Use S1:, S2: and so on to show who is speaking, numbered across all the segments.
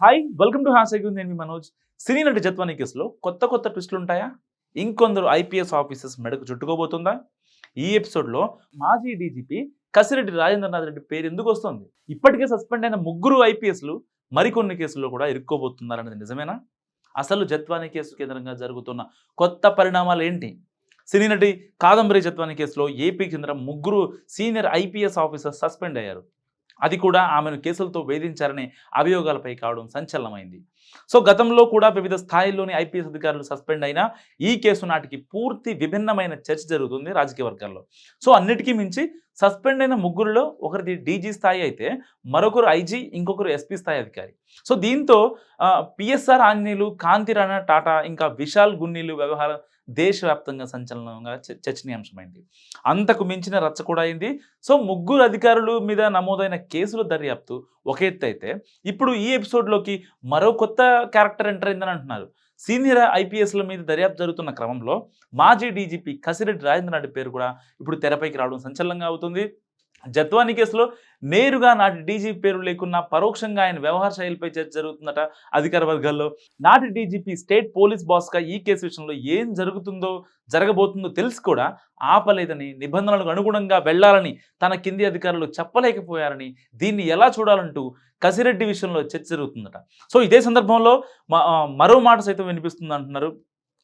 S1: Hi welcome to హాసెగ్ నేను మీ మనోజ్. సినీ నటి జత్వాని కేసులో కొత్త కొత్త ట్విస్టులు ఉంటాయా? ఇంకొందరు ఐపీఎస్ ఆఫీసర్స్ మెడకు చుట్టుకోబోతుందా? ఈ ఎపిసోడ్లో మాజీ డీజీపీ కసిరెడ్డి రాజేంద్రనాథ్ రెడ్డి పేరు ఎందుకు వస్తుంది? ఇప్పటికే సస్పెండ్ అయిన ముగ్గురు ఐపీఎస్లు మరికొన్ని కేసుల్లో కూడా ఇరుక్కోబోతున్నారనేది నిజమేనా? అసలు జత్వాని కేసు కేంద్రంగా జరుగుతున్న కొత్త పరిణామాలు ఏంటి? సినీ నటి కాదంబరి జత్వాని కేసులో ఏపీకి చెందిన ముగ్గురు సీనియర్ ఐపీఎస్ ఆఫీసర్స్ సస్పెండ్ అయ్యారు. అది కూడా ఆమెను కేసులతో వేధించారనే అభియోగాలపై కావడం సంచలనమైంది. సో గతంలో కూడా వివిధ స్థాయిల్లోని ఐపీఎస్ అధికారులు సస్పెండ్ అయినా ఈ కేసు నాటికి పూర్తి విభిన్నమైన చర్చ జరుగుతుంది రాజకీయ వర్గాల్లో. సో అన్నిటికీ మించి సస్పెండ్ అయిన ముగ్గురులో ఒకరిది డీజీ స్థాయి అయితే మరొకరు ఐజీ ఇంకొకరు ఎస్పీ స్థాయి అధికారి. సో దీంతో పిఎస్ఆర్ ఆంజనేయులు కాంతిరాణ టాటా ఇంకా విశాల్ గున్నీలు వ్యవహారం దేశవ్యాప్తంగా సంచలనంగా చర్చనీయాంశమైంది. అంతకు మించిన రచ్చ కూడా అయింది. సో ముగ్గురు అధికారులు మీద నమోదైన కేసుల దర్యాప్తు ఒక ఎత్తు అయితే ఇప్పుడు ఈ ఎపిసోడ్లోకి మరో కొత్త క్యారెక్టర్ ఎంటర్ అయిందని అంటున్నారు. సీనియర్ ఐపీఎస్ల మీద దర్యాప్తు జరుగుతున్న క్రమంలో మాజీ డీజీపీ కసిరెడ్డి రాజేంద్రనాథ్ పేరు కూడా ఇప్పుడు తెరపైకి రావడం సంచలనంగా అవుతుంది. జత్వాని కేసులో నేరుగా నాటి డీజీపీ పేరు లేకున్నా పరోక్షంగా ఆయన వ్యవహార శైలిపై చర్చ జరుగుతుందట అధికార వర్గాల్లో. నాటి డీజీపీ స్టేట్ పోలీస్ బాస్గా ఈ కేసు విషయంలో ఏం జరుగుతుందో జరగబోతుందో తెలిసి కూడా ఆపలేదని నిబంధనలకు అనుగుణంగా వెళ్ళాలని తన కింది అధికారులు చెప్పలేకపోయారని దీన్ని ఎలా చూడాలంటూ కసిరెడ్డి విషయంలో చర్చ జరుగుతుందట. సో ఇదే సందర్భంలో మ- మరో మాట సైతం వినిపిస్తుంది అంటున్నారు.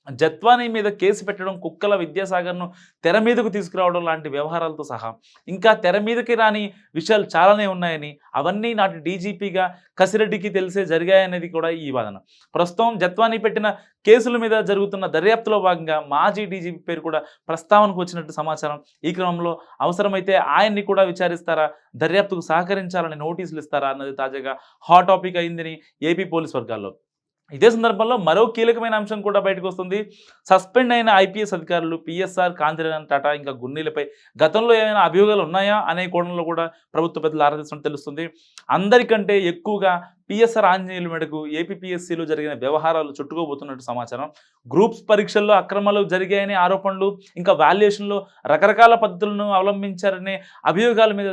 S1: జత్వానీ మీద కేసు పెట్టడం కుక్కల విద్యాసాగర్ను తెర మీదకు తీసుకురావడం లాంటి వ్యవహారాలతో సహా. ఇంకా తెర మీదకి రాని విషయాలు చాలానే ఉన్నాయని అవన్నీ నాటి డీజీపీగా కసిరెడ్డికి తెలిసే జరిగాయనేది కూడా ఈ వాదన. ప్రస్తుతం జత్వానీ పెట్టిన కేసుల మీద జరుగుతున్న దర్యాప్తులో భాగంగా మాజీ డీజీపీ పేరు కూడా ప్రస్తావనకు వచ్చినట్టు సమాచారం. ఈ క్రమంలో అవసరమైతే ఆయన్ని కూడా విచారిస్తారా దర్యాప్తుకు సహకరించాలని నోటీసులు ఇస్తారా అన్నది తాజాగా హాట్ టాపిక్ అయిందని ఏపీ పోలీస్ వర్గాల్లో. ఇదే సందర్భంలో మరో కీలకమైన అంశం కూడా బయటకు వస్తుంది. సస్పెండ్ అయిన ఐపీఎస్ అధికారులు పిఎస్ఆర్ కాంతిరన్ టాటా ఇంకా గున్నీలపై గతంలో ఏమైనా అభియోగాలు ఉన్నాయా అనే కోణంలో కూడా ప్రభుత్వ పెద్దలు ఆరాధిస్తున్నట్టు తెలుస్తుంది. అందరికంటే ఎక్కువగా పిఎస్ఆర్ ఆంజనేయుల మేడకు ఏపీపీఎస్సీలో జరిగిన వ్యవహారాలు చుట్టుకోబోతున్నట్టు సమాచారం. గ్రూప్స్ పరీక్షల్లో అక్రమాలు జరిగాయనే ఆరోపణలు ఇంకా వాల్యుయేషన్లో రకరకాల పద్ధతులను అవలంబించారనే అభియోగాల మీద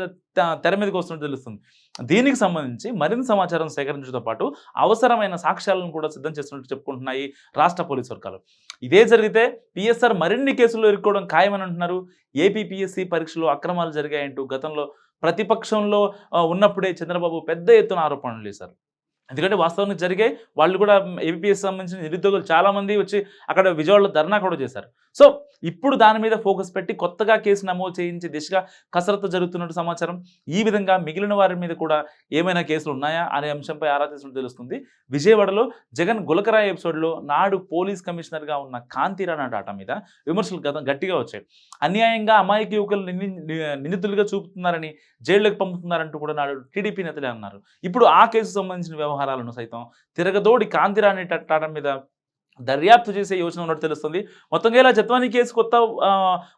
S1: తెర మీదకి వస్తున్నట్టు తెలుస్తుంది. దీనికి సంబంధించి మరింత సమాచారం సేకరించడంతో పాటు అవసరమైన సాక్ష్యాలను కూడా సిద్ధం చేస్తున్నట్టు చెప్పుకుంటున్నాయి రాష్ట్ర పోలీస్ వర్గాలు. ఇదే జరిగితే పిఎస్ఆర్ మరిన్ని కేసుల్లో ఇరుక్కోవడం ఖాయమని అంటున్నారు. ఏపీపీఎస్సీ పరీక్షలో అక్రమాలు జరిగాయంటూ గతంలో ప్రతిపక్షంలో ఉన్నప్పుడే చంద్రబాబు పెద్ద ఎత్తున ఆరోపణలు చేశారు. ఎందుకంటే వాస్తవానికి జరిగే వాళ్ళు కూడా ఏపీఎస్ సంబంధించిన నిరుద్యోగులు చాలామంది వచ్చి అక్కడ విజయవాడలో ధర్నా కూడా చేశారు. సో ఇప్పుడు దాని మీద ఫోకస్ పెట్టి కొత్తగా కేసు నమోదు చేయించే దిశగా కసరత్తు జరుగుతున్నట్టు సమాచారం. ఈ విధంగా మిగిలిన వారి మీద కూడా ఏమైనా కేసులు ఉన్నాయా అనే అంశంపై ఆరా తెలుస్తుంది. విజయవాడలో జగన్ గులకరాయ్ ఎపిసోడ్లో నాడు పోలీస్ కమిషనర్గా ఉన్న కాంతిరాణా టాటా మీద విమర్శలు గత గట్టిగా వచ్చాయి. అన్యాయంగా అమాయక యువకులు నింది నిందితులుగా చూపుతున్నారని జైళ్ళకు పంపుతున్నారంటూ కూడా నాడు టీడీపీ నేతలే అన్నారు. ఇప్పుడు ఆ కేసు సంబంధించిన వ్యవహారాలను సైతం తిరగదోడి కాంతిరాణి టాటా మీద దర్యాప్తు చేసే యోచన ఉన్నట్టు తెలుస్తుంది. మొత్తంగా ఇలా జత్వానీ కేసు కొత్త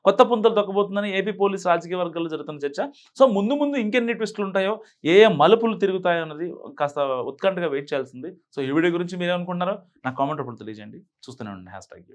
S1: కొత్త పుంతలు తొక్కబోతుందని ఏపీ పోలీస్ రాజకీయ వర్గాల్లో జరుగుతున్న చర్చ. సో ముందు ముందు ఇంకెన్ని ట్విస్టులు ఉంటాయో ఏ ఏ మలుపులు తిరుగుతాయో అన్నది కాస్త ఉత్కంఠగా వెయిట్ చేయాల్సింది. సో ఈ వీడియో గురించి మీరేమనుకుంటున్నారో నాకు నా కామెంట్ అప్పుడు తెలియజేయండి. చూస్తూనే ఉండండి. Hash tag